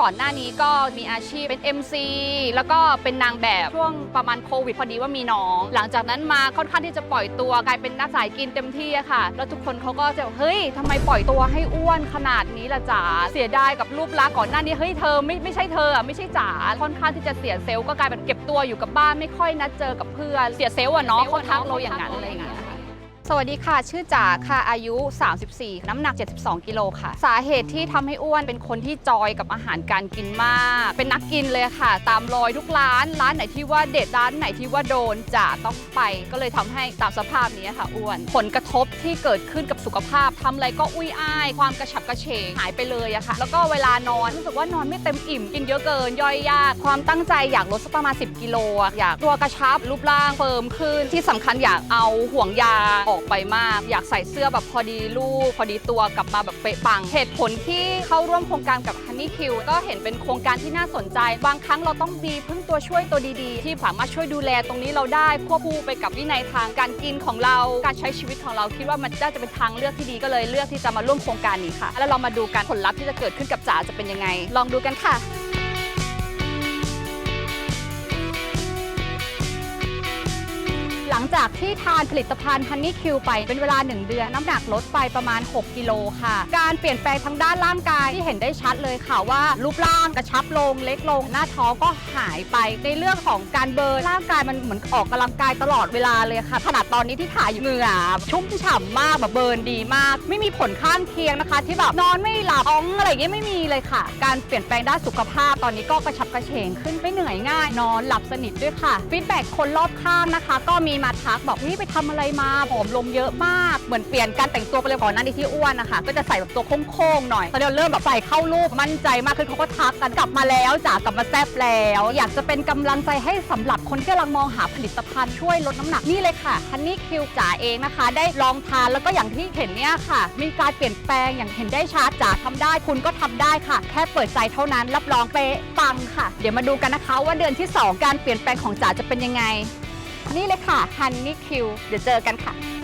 ก่อนหน้านี้ก็มีอาชีพเป็น MC แล้วก็เป็นนางแบบช่วงประมาณโควิดพอดีว่ามีน้อง หลังจากนั้นมาค่อนข้างที่จะปล่อยตัวกลายเป็นนักสายกินเต็มที่อะค่ะ แล้วทุกคนเขาก็จะเฮ้ยทำไมปล่อยตัวให้อ้วนขนาดนี้ล่ะจ๋าเสียดายกับรูปลักษณ์ก่อนหน้านี้เฮ้ยเธอไม่ไม่ใช่เธออะไม่ใช่จ๋าค่อนข้างที่จะเสียเซลล์ก็กลายเป็นเก็บตัวอยู่กับบ้านไม่ค่อยนัดเจอกับเพื่อนเสียเซลล์อะเนาะเขาทักเราอย่างนั้นอะไรอย่างเงี้ย สวัสดีค่ะ ชื่อจ๋าค่ะอายุ 34 น้ำหนัก 72 กิโลค่ะ สาเหตุที่ทำให้อ้วนเป็นคนที่จอยกับอาหารการกินมาก เป็นนักกินเลยค่ะ ตามรอยทุกร้าน ร้านไหนที่ว่าเด็ดร้านไหนที่ว่าโดนจ๋าต้องไป ก็เลยทำให้ตามสภาพนี้ค่ะอ้วน ผลกระทบที่เกิดขึ้นกับสุขภาพทำอะไรก็อุ้ยอ้าย ความกระฉับกระเฉงหายไปเลยอะค่ะ แล้วก็เวลานอนรู้สึกว่านอนไม่เต็มอิ่มกินเยอะเกินย่อยยาก ความตั้งใจอยากลดสักประมาณ 10 กิโลอยากตัวกระชับรูปร่างเฟิร์มขึ้นที่สำคัญอยากเอาห่วงยางออกไปมาก อยากใส่เสื้อแบบพอดีลูกพอดีตัวกลับมาแบบเป๊ะปังเหตุผลที่เข้าร่วมโครงการกับ Honey Q ก็เห็นเป็นโครงการที่น่าสนใจ บางครั้งเราต้องมีพึ่งตัวช่วยตัวดีๆ ที่สามารถช่วยดูแลตรงนี้เราได้ควบคู่ไปกับวินัยทางการกินของเรา การใช้ชีวิตของเราคิดว่ามันน่าจะเป็นทางเลือกที่ดีก็เลยเลือกที่จะมาร่วมโครงการนี้ค่ะ แล้วเรามาดูกันผลลัพธ์ที่จะเกิดขึ้นกับจ๋าจะเป็นยังไง ลองดูกันค่ะ ลังจากที่ทานผลิตภัณฑ์ Honey Q ไปเป็นเวลา 1 เดือน น้ำหนักลดไปประมาณ 6 กิโลค่ะ การเปลี่ยนแปลงทางด้านร่างกายที่เห็นได้ชัดเลยค่ะว่า รูปร่างกระชับลงเล็กลง หน้าท้องก็หายไปในเรื่องของการเบิร์นร่างกายมันเหมือนออกกำลังกายตลอดเวลาเลยค่ะขนาดตอนนี้ที่ถ่ายอยู่เหงื่อชุ่มฉ่ำมากแบบเบิร์นดีมาก ไม่มีผลข้างเคียงนะคะ ที่แบบนอนไม่หลับอ้องอะไรย่างเงี้ยไม่มีเลยค่ะ การเปลี่ยนแปลงด้านสุขภาพตอนนี้ก็กระชับกระเฉงขึ้นไม่เหนื่อยง่าย นอนหลับสนิทด้วยค่ะฟีดแบ็กคนรอบข้างนะคะ ก็มีมาทักบอกนี่ไปทำอะไรมาผอมลงเยอะมาก เหมือนเปลี่ยนการแต่งตัวไปเลยก่อนหน้านี้ที่อ้วนนะคะก็จะใส่แบบตัวโค้งๆหน่อยตอนนี้เราเริ่มแบบใส่เข้ารูปมั่นใจมากขึ้นเขาก็ทักกันกลับมาแล้วจ๋ากลับมาแซ่บแล้ว อยากจะเป็นกำลังใจให้สำหรับคนที่กำลังมองหาผลิตภัณฑ์ช่วยลดน้ำหนักนี่เลยค่ะฮันนี่คิวจ๋าเองนะคะ ได้ลองทานแล้วก็อย่างที่เห็นเนี่ยค่ะ มีการเปลี่ยนแปลงอย่างเห็นได้ชัดจ๋าทำได้คุณก็ทำได้ค่ะ แค่เปิดใจเท่านั้นรับรองเป๊ะปังค่ะ เดี๋ยวมาดูกันนะคะว่าเดือนที่2การเปลี่ยนแปลงของจ๋าจะเป็นยังไง นี่เลยค่ะฮันนี่คิวเดี๋ยวเจอกันค่ะ